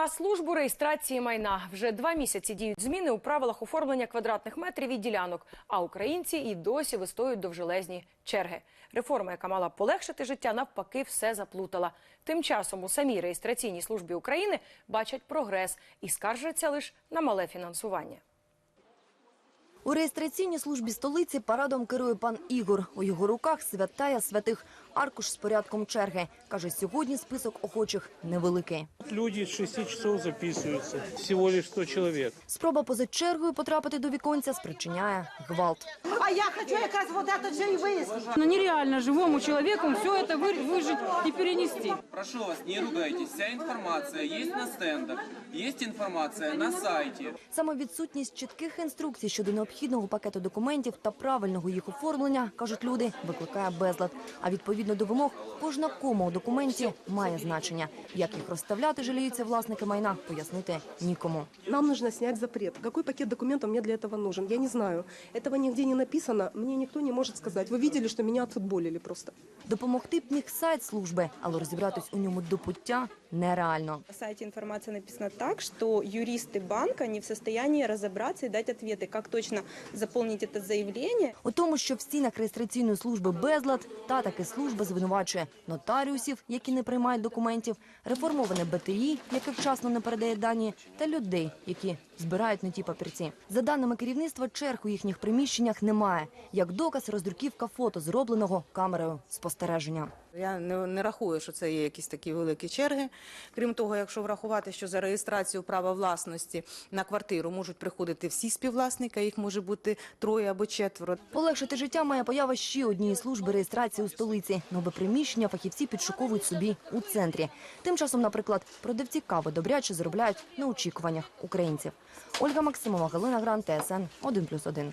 на службу реєстрації майна. Вже два місяці діють зміни у правилах оформлення квадратних метрів і ділянок. А українці і досі вистоюють довжелезні черги. Реформа, яка мала полегшити життя, навпаки, все заплутала. Тим часом у самій реєстраційній службі України бачать прогрес і скаржаться лише на мале фінансування. У реєстраційній службі столиці парадом керує пан Ігор. У його руках святая святих аркуш з порядком черги. Каже, сьогодні список охочих невеликий. Люди с 6 часов записываются. Всего лишь 100 человек. Спроба поза чергою потрапити до віконця спричиняє гвалт. А я хочу якраз вот это же и выяснить. Но нереально живому человеку все это вы- выжить и перенести. Прошу вас, не ругайтесь. Вся информация есть на стендах, есть информация на сайте. Саме відсутність чітких інструкцій щодо необхідного пакету документів та правильного їх оформлення, кажуть люди, викликає безлад. А відповідно до вимог, кожна кома у документі має значення. Як їх розставляти, жаліються власники майна, пояснити нікому. Нам нужно снять запрет. Какой пакет документов мне для этого нужен? Я не знаю. Этого нигде не написано. Мне никто не может сказать. Вы видели, что меня отфутболили просто. Допомогти б міг сайт служби, але розібратись у ньому до пуття нереально. На сайте информация написана так, что юристы банка не в состоянии разобраться и дать ответы, как точно заполнить это заявление. У тому, що в стінах реєстраційної служби безлад, та таки служба звинувачує нотаріусів, які не приймають документів, реформоване БТІ, яке вчасно не передає дані, та людей, які збирають не ті папірці. За даними керівництва, черг у їхніх приміщеннях немає. Як доказ роздруківка фото, зробленого камерою спостереження. Я не, не рахую, що це є якісь такі великі черги. Крім того, якщо врахувати, що за реєстрацію права власності на квартиру можуть приходити всі співвласники, їх може бути троє або четверо. Полегшити життя має поява ще однієї служби реєстрації у столиці. Нове приміщення фахівці підшуковують собі у центрі. Тим часом, наприклад, продавці кави добряче заробляють на очікуваннях українців. Ольга Максимова, Галина Гран, ТСН 1+,1.